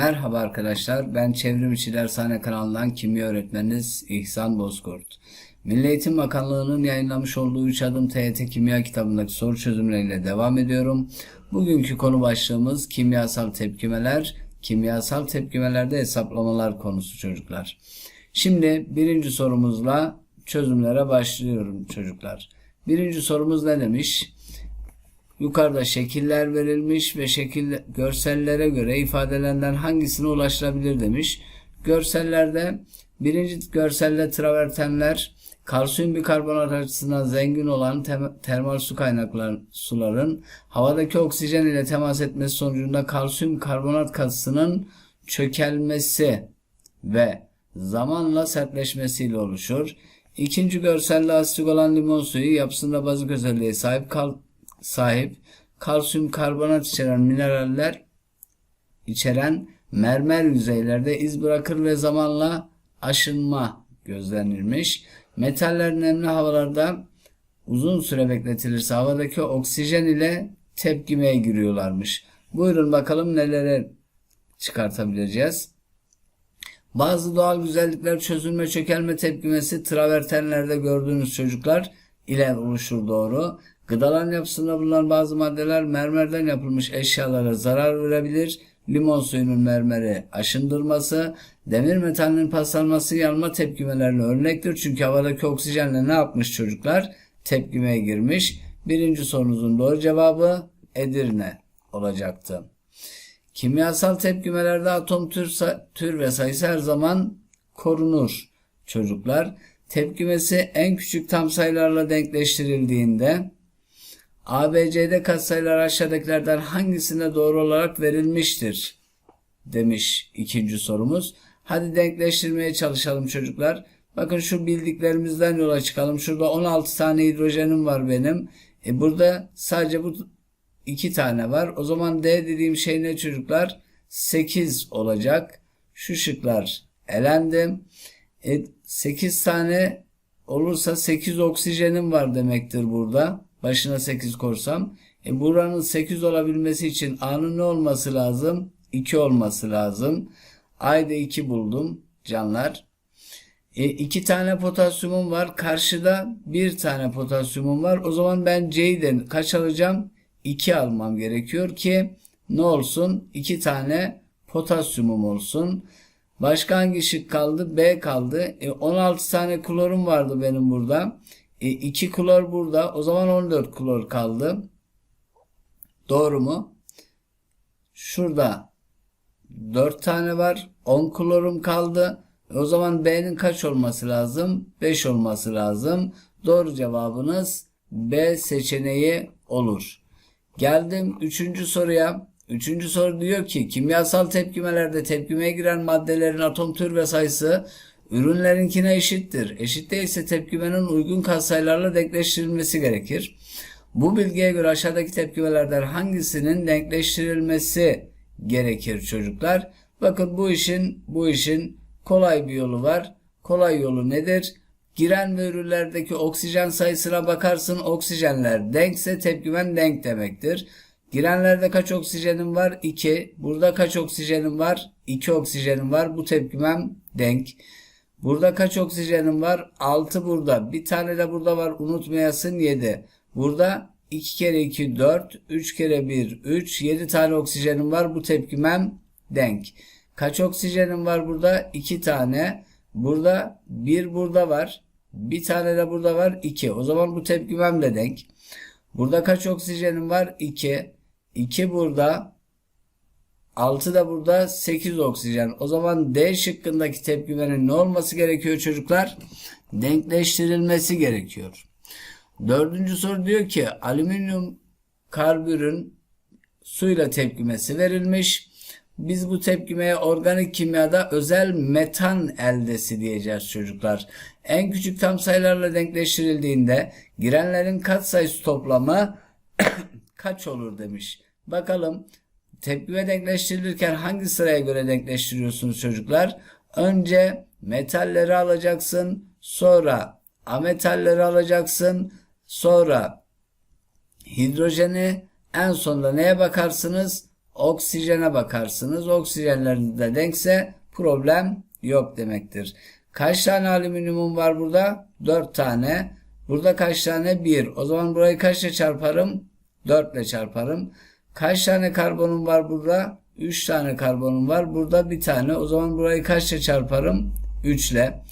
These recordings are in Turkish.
Merhaba arkadaşlar, ben Çevrim İçi Dershane kanalından kimya öğretmeniniz İhsan Bozkurt. Milli Eğitim Bakanlığı'nın yayınlamış olduğu 3 adım TYT Kimya kitabındaki soru çözümleriyle devam ediyorum. Bugünkü konu başlığımız kimyasal tepkimeler, kimyasal tepkimelerde hesaplamalar konusu çocuklar. Şimdi birinci sorumuzla çözümlere başlıyorum çocuklar. Birinci sorumuz ne demiş? Yukarıda şekiller verilmiş ve şekil görsellere göre ifadelerinden hangisine ulaşılabilir demiş. Görsellerde birinci görselde travertenler kalsiyum bikarbonat açısından zengin olan termal su kaynakları suların havadaki oksijen ile temas etmesi sonucunda kalsiyum karbonat katısının çökelmesi ve zamanla sertleşmesiyle oluşur. İkinci görselde asitik olan limon suyu yapısında bazik özelliğe sahip kal sahip kalsiyum karbonat içeren mineraller içeren mermer yüzeylerde iz bırakır ve zamanla aşınma gözlenilmiş. Metaller nemli havalarda uzun süre bekletilirse havadaki oksijen ile tepkimeye giriyorlarmış. Buyurun bakalım nelere çıkartabileceğiz. Bazı doğal güzellikler çözülme çökelme tepkimesi travertenlerde gördüğünüz çocuklar ile oluşur doğru. Gıdaların yapısında bulunan bazı maddeler mermerden yapılmış eşyalara zarar verebilir. Limon suyunun mermeri aşındırması, demir metalinin paslanması yanma tepkimelerine örnektir. Çünkü havadaki oksijenle ne yapmış çocuklar? Tepkimeye girmiş. Birinci sorunuzun doğru cevabı Edirne olacaktı. Kimyasal tepkimelerde atom tür, tür ve sayısı her zaman korunur çocuklar. Tepkimesi en küçük tam sayılarla denkleştirildiğinde ABC'de katsayılar aşağıdakilerden hangisine doğru olarak verilmiştir? Demiş ikinci sorumuz. Hadi denkleştirmeye çalışalım çocuklar. Bakın şu bildiklerimizden yola çıkalım. Şurada 16 tane hidrojenim var benim. E burada sadece bu iki tane var. O zaman D dediğim şey ne çocuklar? 8 olacak. Şu şıklar elendim. E, 8 tane olursa 8 oksijenim var demektir burada. Başına 8 korsam. E, buranın 8 olabilmesi için A'nın ne olması lazım? 2 olması lazım. A'yı 2 buldum canlar. E, iki tane potasyumum var. Karşıda bir tane potasyumum var. O zaman ben de kaç alacağım? 2 almam gerekiyor ki ne olsun? 2 tane potasyumum olsun. Başka hangi şık kaldı? B kaldı. E, 16 tane klorum vardı benim burada. E, 2 klor burada. O zaman 14 klor kaldı. Doğru mu? Şurada 4 tane var. 10 klorum kaldı. O zaman B'nin kaç olması lazım? 5 olması lazım. Doğru cevabınız B seçeneği olur. Geldim 3. soruya. Üçüncü soru diyor ki kimyasal tepkimelerde tepkimeye giren maddelerin atom tür ve sayısı ürünlerinkine eşittir. Eşit değilse tepkimenin uygun katsayılarla denkleştirilmesi gerekir. Bu bilgiye göre aşağıdaki tepkimelerden hangisinin denkleştirilmesi gerekir çocuklar? Bakın bu işin bu işin kolay bir yolu var. Kolay yolu nedir? Giren ve ürünlerdeki oksijen sayısına bakarsın. Oksijenler denkse tepkimen denk demektir. Girenlerde kaç oksijenim var? 2. Burada kaç oksijenim var? 2 oksijenim var. Bu tepkimem denk. Burada kaç oksijenim var? 6 burada. Bir tane de burada var. Unutmayasın 7. Burada 2 kere 2 4. 3 kere 1 3. 7 tane oksijenim var. Bu tepkimem denk. Kaç oksijenim var burada? 2 tane. Burada 1 burada var. Bir tane de burada var. 2. O zaman bu tepkimem de denk. Burada kaç oksijenim var? 2. 2 burada. 6 da burada 8 oksijen. O zaman D şıkkındaki tepkimenin ne olması gerekiyor çocuklar? Denkleştirilmesi gerekiyor. Dördüncü soru diyor ki alüminyum karbürün suyla tepkimesi verilmiş. Biz bu tepkimeye organik kimyada özel metan eldesi diyeceğiz çocuklar. En küçük tam sayılarla denkleştirildiğinde girenlerin katsayısı toplamı kaç olur demiş. Bakalım tepkime denkleştirilirken hangi sıraya göre denkleştiriyorsunuz çocuklar? Önce metalleri alacaksın, sonra ametalleri alacaksın, sonra hidrojeni en sonunda neye bakarsınız? Oksijene bakarsınız. Oksijenler de denkse problem yok demektir. Kaç tane alüminyumum var burada? 4 tane. Burada kaç tane? 1. O zaman burayı kaçla çarparım? 4 ile çarparım. Kaç tane karbonum var burada? 3 tane karbonum var. Burada bir tane. O zaman burayı kaçla çarparım? 3 ile.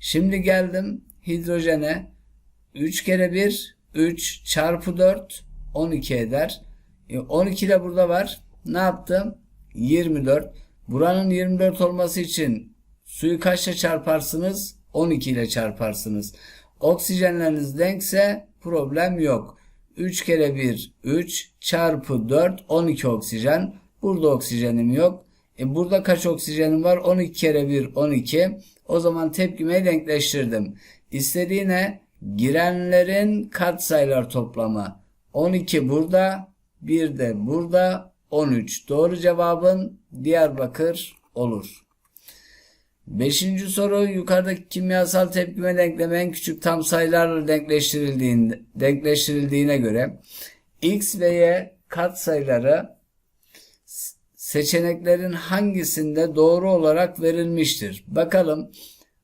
Şimdi geldim hidrojene. 3 kere 1 3 çarpı 4 12 eder. E 12 de burada var. Ne yaptım? 24. Buranın 24 olması için suyu kaçla çarparsınız? 12 ile çarparsınız. Oksijenleriniz denkse problem yok. 3 kere 1 3 çarpı 4 12 oksijen. Burada oksijenim yok. E burada kaç oksijenim var? 12 kere 1 12. O zaman tepkimeyi denkleştirdim. İstediği ne? Girenlerin katsayılar toplamı. 12 burada, 1 de burada, 13. Doğru cevabın Diyarbakır olur. Beşinci soru yukarıdaki kimyasal tepkime denklemi en küçük tam sayılarla denkleştirildiğinde, denkleştirildiğine göre x ve y katsayıları seçeneklerin hangisinde doğru olarak verilmiştir? Bakalım.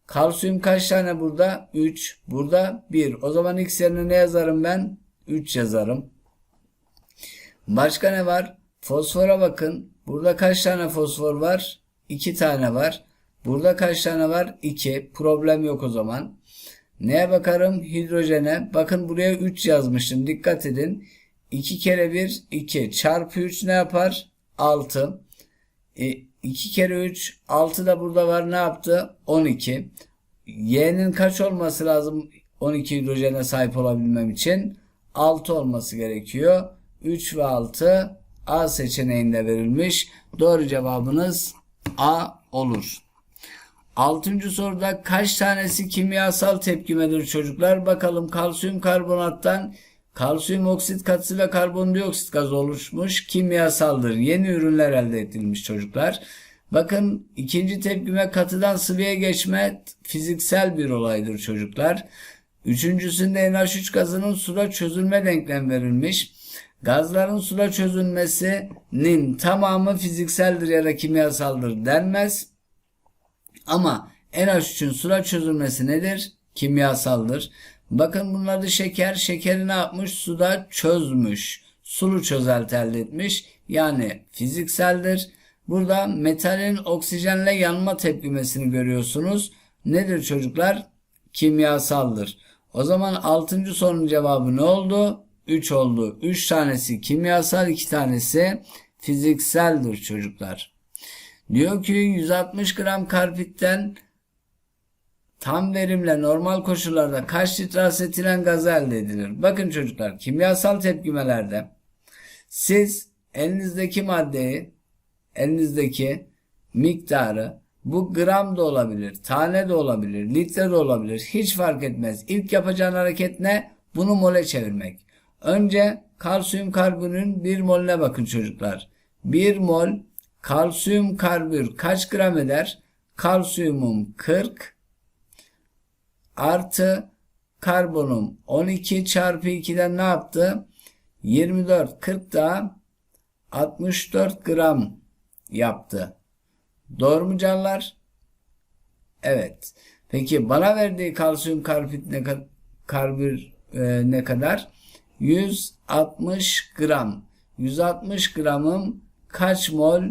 Kalsiyum kaç tane burada? 3. Burada 1. O zaman x yerine ne yazarım ben? 3 yazarım. Başka ne var? Fosfora bakın. Burada kaç tane fosfor var? 2 tane var. Burada kaç tane var? 2. Problem yok o zaman. Neye bakarım? Hidrojene. Bakın buraya 3 yazmışım. Dikkat edin. 2 kere 1 2 çarpı 3 ne yapar? 6. E, 2 kere 3 6 da burada var ne yaptı? 12. Y'nin kaç olması lazım 12 hidrojene sahip olabilmem için? 6 olması gerekiyor. 3 ve 6 A seçeneğinde verilmiş. Doğru cevabınız A olur. Altıncı soruda kaç tanesi kimyasal tepkimedir çocuklar? Bakalım kalsiyum karbonattan kalsiyum oksit katısı ve karbondioksit gazı oluşmuş kimyasaldır. Yeni ürünler elde edilmiş çocuklar. Bakın ikinci tepkime katıdan sıvıya geçme fiziksel bir olaydır çocuklar. Üçüncüsünde NH3 gazının suda çözülme denklem verilmiş. Gazların suda çözülmesinin tamamı fizikseldir ya da kimyasaldır denmez. Ama NH3'ün suda çözülmesi nedir? Kimyasaldır. Bakın bunlar da şeker. Şekeri ne yapmış? Suda çözmüş. Sulu çözelti elde etmiş. Yani fizikseldir. Burada metalin oksijenle yanma tepkimesini görüyorsunuz. Nedir çocuklar? Kimyasaldır. O zaman 6. sorunun cevabı ne oldu? 3 oldu. 3 tanesi kimyasal, 2 tanesi fizikseldir çocuklar. Diyor ki 160 gram karpitten tam verimle normal koşullarda kaç litre asetilen gazı elde edilir? Bakın çocuklar kimyasal tepkimelerde siz elinizdeki maddeyi elinizdeki miktarı bu gram da olabilir, tane de olabilir, litre de olabilir. Hiç fark etmez. İlk yapacağın hareket ne? Bunu mole çevirmek. Önce kalsiyum karbürün 1 molüne bakın çocuklar. 1 mol kalsiyum karbür kaç gram eder? Kalsiyumum 40 artı karbonum 12 çarpı 2'den ne yaptı? 24 40 daha 64 gram yaptı. Doğru mu canlar? Evet. Peki bana verdiği kalsiyum karbit ne karbür e, ne kadar? 160 gram. 160 gramım kaç mol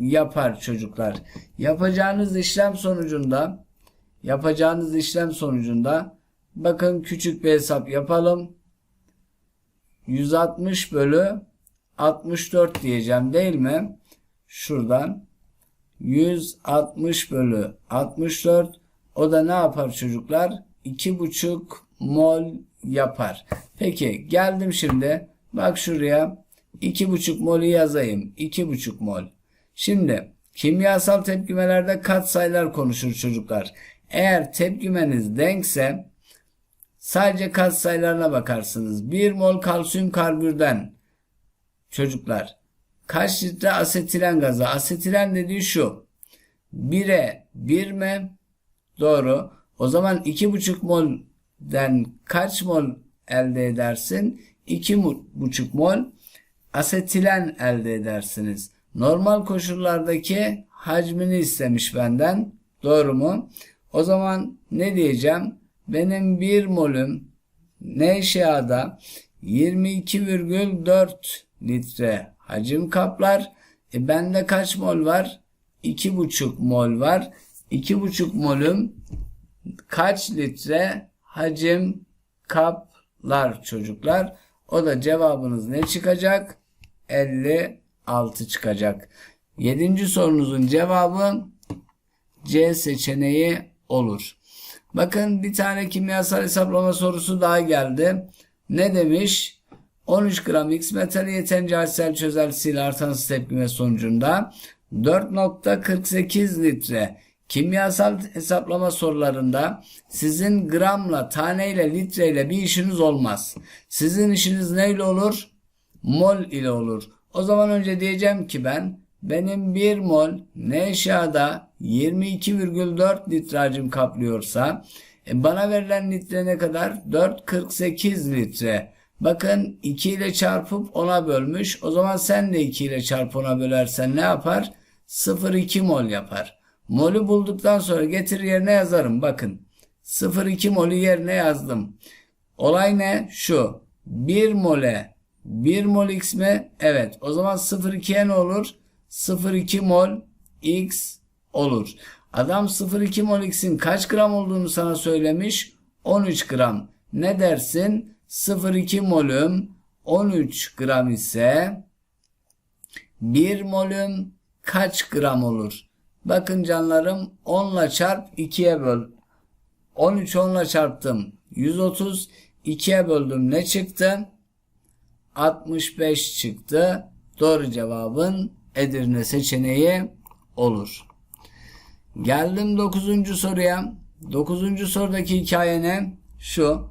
yapar çocuklar? Yapacağınız işlem sonucunda yapacağınız işlem sonucunda bakın küçük bir hesap yapalım. 160 bölü 64 diyeceğim değil mi? Şuradan 160 bölü 64 o da ne yapar çocuklar? 2,5 mol yapar. Peki geldim şimdi. Bak şuraya 2,5 mol'ü yazayım. 2,5 mol. Şimdi kimyasal tepkimelerde katsayılar konuşur çocuklar. Eğer tepkimeniz denkse sadece katsayılarına bakarsınız. 1 mol kalsiyum karbürden çocuklar kaç litre asetilen gazı? Asetilen dediği şu. 1'e 1 mi? Doğru. O zaman 2,5 molden kaç mol elde edersin? 2,5 mol asetilen elde edersiniz. Normal koşullardaki hacmini istemiş benden. Doğru mu? O zaman ne diyeceğim? Benim 1 molüm NŞA'da 22,4 litre hacim kaplar. E bende kaç mol var? 2,5 mol var. 2,5 molüm kaç litre hacim kaplar çocuklar? O da cevabınız ne çıkacak? 56 çıkacak. Yedinci sorunuzun cevabı C seçeneği olur. Bakın bir tane kimyasal hesaplama sorusu daha geldi. Ne demiş? 13 gram X metali yeterince açsel çözeltisiyle artan tepkime sonucunda 4.48 litre kimyasal hesaplama sorularında sizin gramla, taneyle, litreyle bir işiniz olmaz. Sizin işiniz neyle olur? Mol ile olur. O zaman önce diyeceğim ki ben benim 1 mol NŞA'da 22,4 litre hacim kaplıyorsa e, bana verilen litre ne kadar? 4,48 litre. Bakın 2 ile çarpıp 10'a bölmüş. O zaman sen de 2 ile çarp 10'a bölersen ne yapar? 0,2 mol yapar. Molü bulduktan sonra getir yerine yazarım. Bakın 0,2 molü yerine yazdım. Olay ne? Şu. 1 mole 1 mol x mi? Evet. O zaman 0,2'ye ne olur? 0,2 mol x olur. Adam 0,2 mol x'in kaç gram olduğunu sana söylemiş? 13 gram. Ne dersin? 0,2 molüm 13 gram ise 1 molüm kaç gram olur? Bakın canlarım 10 ile çarp 2'ye böl. 13 10 ile çarptım. 130 2'ye böldüm. Ne çıktı? 65 çıktı. Doğru cevabın Edirne seçeneği olur. Geldim 9. soruya. 9. sorudaki hikaye ne? Şu.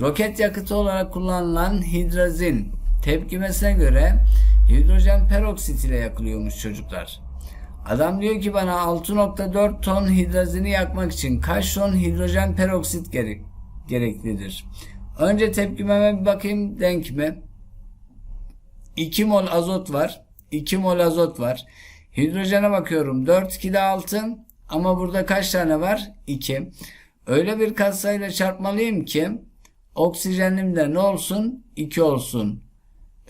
Roket yakıtı olarak kullanılan hidrazin tepkimesine göre hidrojen peroksit ile yakılıyormuş çocuklar. Adam diyor ki bana 6.4 ton hidrazini yakmak için kaç ton hidrojen peroksit gerek, gereklidir? Önce tepkimeme bir bakayım denk mi? 2 mol azot var. 2 mol azot var. Hidrojene bakıyorum. 4 2 de 6 ama burada kaç tane var? 2. Öyle bir katsayıyla çarpmalıyım ki oksijenim de ne olsun? 2 olsun.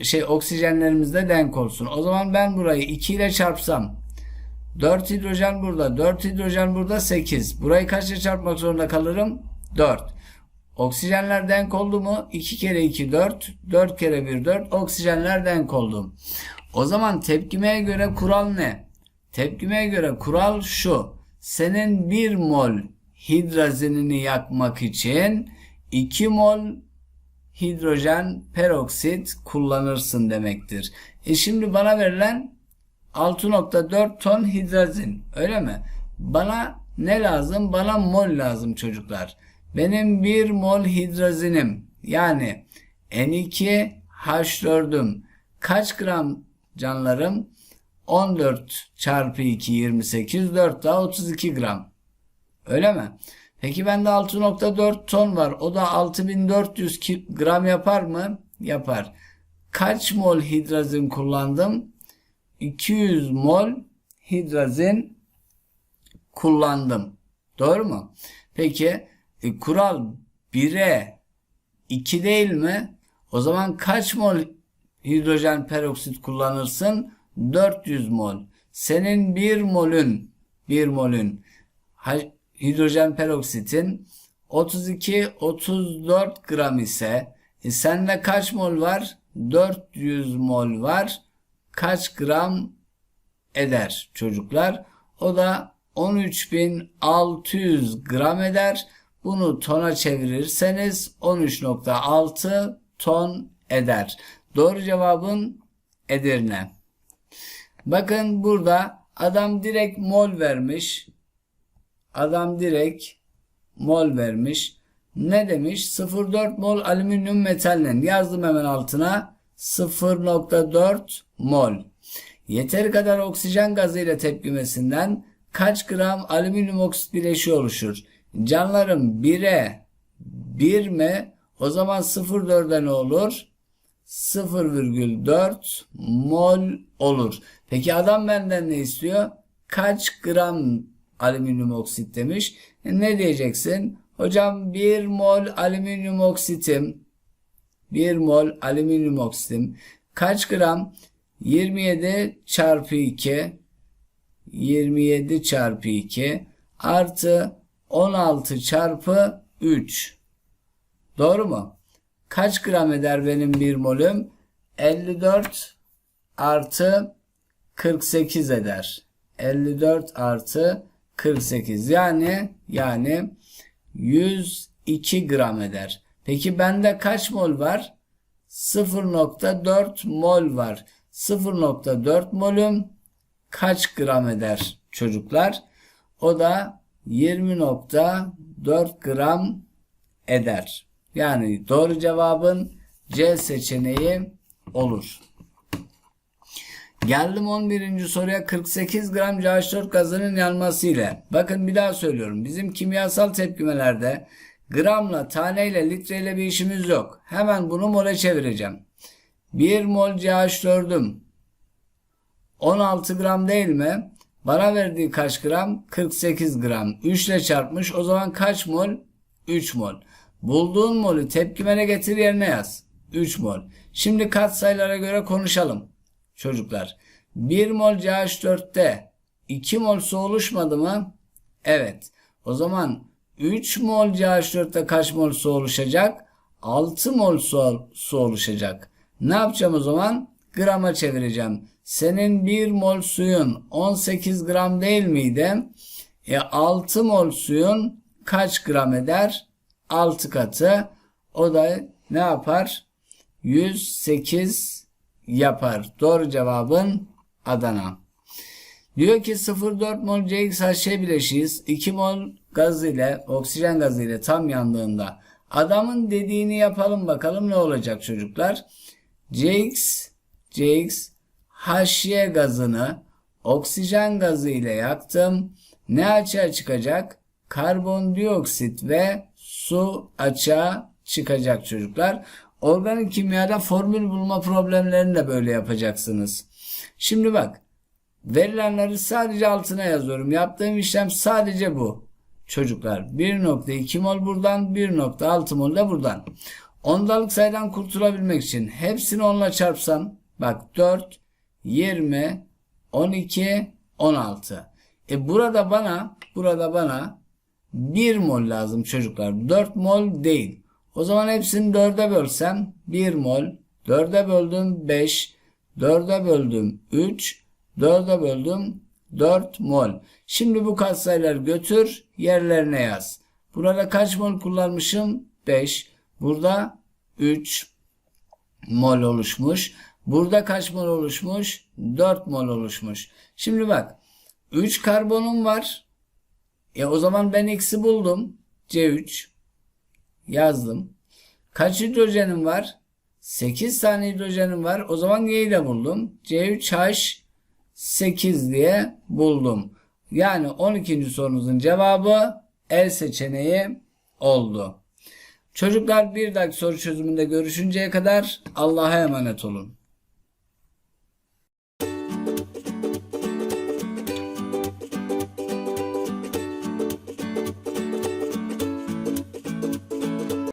Şey oksijenlerimiz de denk olsun. O zaman ben burayı 2 ile çarpsam 4 hidrojen burada, 4 hidrojen burada 8. Burayı kaçla çarpmak zorunda kalırım? 4. Oksijenler denk oldu mu? 2 kere 2 4, 4 kere 1 4. Oksijenler denk oldu. O zaman tepkimeye göre kural ne? Tepkimeye göre kural şu. Senin 1 mol hidrazinini yakmak için 2 mol hidrojen peroksit kullanırsın demektir. E şimdi bana verilen 6.4 ton hidrazin öyle mi? Bana ne lazım? Bana mol lazım çocuklar. Benim 1 mol hidrazinim yani N2H4'üm kaç gram canlarım? 14 çarpı 2 28 4 daha 32 gram. Öyle mi? Peki bende 6.4 ton var. O da 6400 gram yapar mı? Yapar. Kaç mol hidrazin kullandım? 200 mol hidrazin kullandım. Doğru mu? Peki e, kural 1'e 2 değil mi? O zaman kaç mol hidrojen peroksit kullanırsın? 400 mol. Senin 1 molün 1 molün hidrojen peroksitin 32 34 gram ise e sende kaç mol var? 400 mol var. Kaç gram eder çocuklar? O da 13.600 gram eder. Bunu tona çevirirseniz 13.6 ton eder. Doğru cevabın Edirne. Bakın burada adam direkt mol vermiş. Adam direkt mol vermiş. Ne demiş? 0.4 mol alüminyum metalden. Yazdım hemen altına. 0.4 mol. Yeteri kadar oksijen gazı ile tepkimesinden kaç gram alüminyum oksit bileşiği oluşur? Canlarım 1'e 1 mi? O zaman 0.4'e ne olur? 0,4 mol olur. Peki adam benden ne istiyor? Kaç gram alüminyum oksit demiş. E, ne diyeceksin? Hocam 1 mol alüminyum oksitim 1 mol alüminyum oksitim kaç gram? 27 çarpı 2 27 çarpı 2 artı 16 çarpı 3. Doğru mu? Kaç gram eder benim bir molüm? 54 artı 48 eder. 54 artı 48 yani yani 102 gram eder. Peki bende kaç mol var? 0.4 mol var. 0.4 molüm kaç gram eder çocuklar? O da 20.4 gram eder. Yani doğru cevabın C seçeneği olur. Geldim 11. soruya 48 gram CH4 gazının yanması ile. Bakın bir daha söylüyorum. Bizim kimyasal tepkimelerde gramla, taneyle, litreyle bir işimiz yok. Hemen bunu mole çevireceğim. 1 mol CH4'üm 16 gram değil mi? Bana verdiği kaç gram? 48 gram. 3 ile çarpmış. O zaman kaç mol? 3 mol. Bulduğun molü tepkimene getir yerine yaz. 3 mol. Şimdi katsayılara göre konuşalım. Çocuklar. 1 mol CH4'te 2 mol su oluşmadı mı? Evet. O zaman 3 mol CH4'te kaç mol su oluşacak? 6 mol su, su oluşacak. Ne yapacağım o zaman? Grama çevireceğim. Senin 1 mol suyun 18 gram değil miydi? E 6 mol suyun kaç gram eder? 6 katı. O da ne yapar? 108 yapar. Doğru cevabın Adana. Diyor ki 0,4 mol CXHC bileşiğiz 2 mol gaz ile oksijen gazı ile tam yandığında adamın dediğini yapalım bakalım ne olacak çocuklar. CX CX HY gazını oksijen gazı ile yaktım. Ne açığa çıkacak? Karbondioksit ve su açığa çıkacak çocuklar. Organik kimyada formül bulma problemlerini de böyle yapacaksınız. Şimdi bak. Verilenleri sadece altına yazıyorum. Yaptığım işlem sadece bu. Çocuklar 1.2 mol buradan 1.6 mol da buradan. Ondalık sayıdan kurtulabilmek için hepsini onunla çarpsam bak 4, 20, 12, 16. E burada bana burada bana 1 mol lazım çocuklar. 4 mol değil. O zaman hepsini 4'e bölsem 1 mol. 4'e böldüm 5. 4'e böldüm 3. 4'e böldüm 4 mol. Şimdi bu katsayıları götür yerlerine yaz. Burada kaç mol kullanmışım? 5. Burada 3 mol oluşmuş. Burada kaç mol oluşmuş? 4 mol oluşmuş. Şimdi bak 3 karbonum var. E o zaman ben x'i buldum. C3 yazdım. Kaç hidrojenim var? 8 tane hidrojenim var. O zaman y'yi de buldum. C3H8 diye buldum. Yani 12. sorunuzun cevabı el seçeneği oldu. Çocuklar bir dahaki soru çözümünde görüşünceye kadar Allah'a emanet olun.